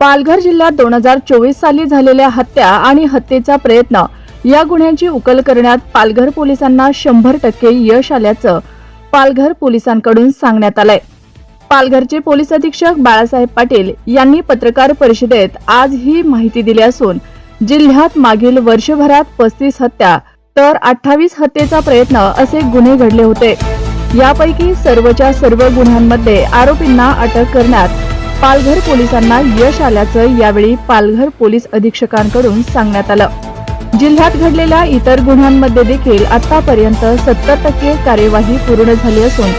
पालघर जिल्ह्यात दोन हजार चोवीस साली झालेल्या हत्या आणि हत्येचा प्रयत्न या गुन्ह्यांची उकल करण्यात पालघर पोलिसांना शंभर टक्के यश आल्याचं पालघर पोलिसांकडून सांगण्यात आलंय. पालघरचे पोलीस अधीक्षक बाळासाहेब पाटील यांनी पत्रकार परिषदेत आज ही माहिती दिली असून जिल्ह्यात मागील वर्षभरात पस्तीस हत्या तर अठ्ठावीस हत्येचा प्रयत्न असे गुन्हे घडले होते. यापैकी सर्वच्या सर्व गुन्ह्यांमध्ये आरोपींना अटक करण्यात पालघर पोलिसांना यश आल्याचं यावेळी पालघर पोलीस अधीक्षकांकडून सांगण्यात आलं. जिल्ह्यात घडलेल्या इतर गुन्ह्यांमध्ये देखील आतापर्यंत सत्तर टक्के कार्यवाही पूर्ण झाली असून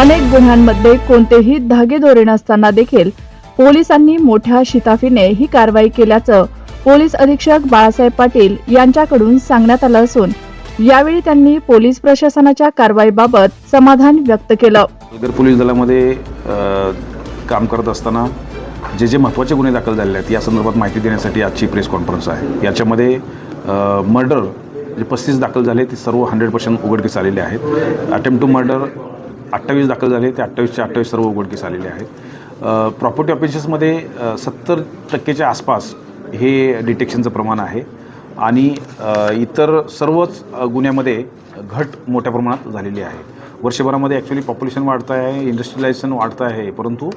अनेक गुन्ह्यांमध्ये कोणतेही धागेदोरे नसताना देखील पोलिसांनी मोठ्या शिताफीने ही कारवाई केल्याचं पोलीस अधीक्षक बाळासाहेब पाटील यांच्याकडून सांगण्यात आलं असून यावेळी त्यांनी पोलीस प्रशासनाच्या कारवाईबाबत समाधान व्यक्त केलं. पोलीस दलामध्ये काम करत असताना जे जे महत्त्वाचे गुन्हे दाखल झालेले आहेत या संदर्भात माहिती देण्यासाठी आजची प्रेस कॉन्फरन्स आहे. याच्यामध्ये मर्डर जे पस्तीस दाखल झाले ते सर्व हंड्रेड पर्सेंट उघडकीस आलेले आहेत. अटेम्प्ट टू मर्डर अठ्ठावीस दाखल झाले ते अठ्ठावीसचे अठ्ठावीस सर्व उघडकीस आलेले आहेत. प्रॉपर्टी ऑफेन्सेसमध्ये सत्तर टक्केच्या आसपास हे डिटेक्शनचं प्रमाण आहे. आणि इतर सर्वच गुन्ह्यामध्ये घट मोठ्या प्रमाणात झालेली आहे. वर्षभरामध्ये ॲक्च्युली पॉप्युलेशन वाढतं आहे इंडस्ट्रियलायझेशन वाढतं आहे परंतु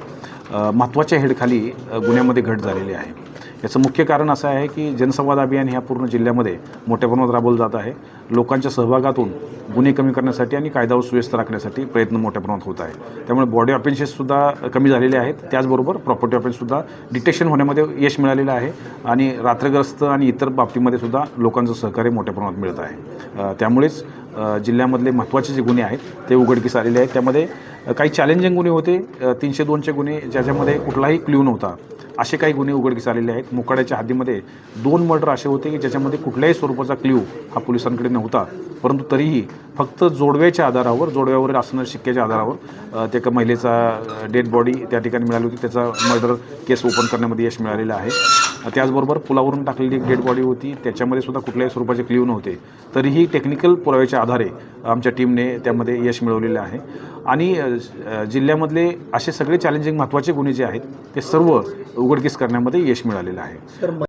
महत्त्वाच्या हेडखाली गुन्ह्यामध्ये घट झालेली आहे. याचं मुख्य कारण असं आहे की जनसंवाद अभियान ह्या पूर्ण जिल्ह्यामध्ये मोठ्या प्रमाणात राबवलं जात आहे. लोकांच्या सहभागातून गुन्हे कमी करण्यासाठी आणि कायदा व सुव्यवस्था राखण्यासाठी प्रयत्न मोठ्या प्रमाणात होत आहे. त्यामुळे बॉडी ऑफेन्सेससुद्धा कमी झालेले आहेत. त्याचबरोबर प्रॉपर्टी ऑफेन्ससुद्धा डिटेक्शन होण्यामध्ये यश मिळालेलं आहे आणि रात्रग्रस्त आणि इतर बाबतीमध्ये सुद्धा लोकांचं सहकार्य मोठ्या प्रमाणात मिळत आहे. त्यामुळेच जिल्ह्यामधले महत्त्वाचे जे गुन्हे आहेत ते उघडकीस आलेले आहेत. त्यामध्ये काही चॅलेंजिंग गुन्हे होते. तीनशे दोनशे गुन्हे ज्याच्यामध्ये कुठलाही क्ल्यू नव्हता. असे काही गुन्हे उघडकीस आलेले आहेत. मोकाड्याच्या हद्दीमध्ये दोन मर्डर असे होते की ज्याच्यामध्ये कुठल्याही स्वरूपाचा क्ल्यू हा पोलिसांकडे नव्हता. परंतु तरीही फक्त जोडव्याच्या आधारावर जोडव्यावर असणाऱ्या शिक्क्याच्या आधारावर त्या एका महिलेचा डेड बॉडी त्या ठिकाणी मिळाली होती. त्याचा मर्डर केस ओपन करण्यामध्ये यश मिळालेलं आहे. त्याचबरोबर पुलावरून टाकलेली एक डेड बॉडी होती. त्याच्यामध्ये सुद्धा कुठल्याही स्वरूपाचे क्ल्यू नव्हते. तरीही टेक्निकल पुराव्याच्या आधारे आमच्या टीमने त्यामध्ये यश मिळवलेलं आहे. आणि जिल्ह्यामधले असे सगळे चॅलेंजिंग महत्त्वाचे गुन्हे जे आहेत ते सर्व उघडकीस करण्यामध्ये यश मिळालेलं आहे.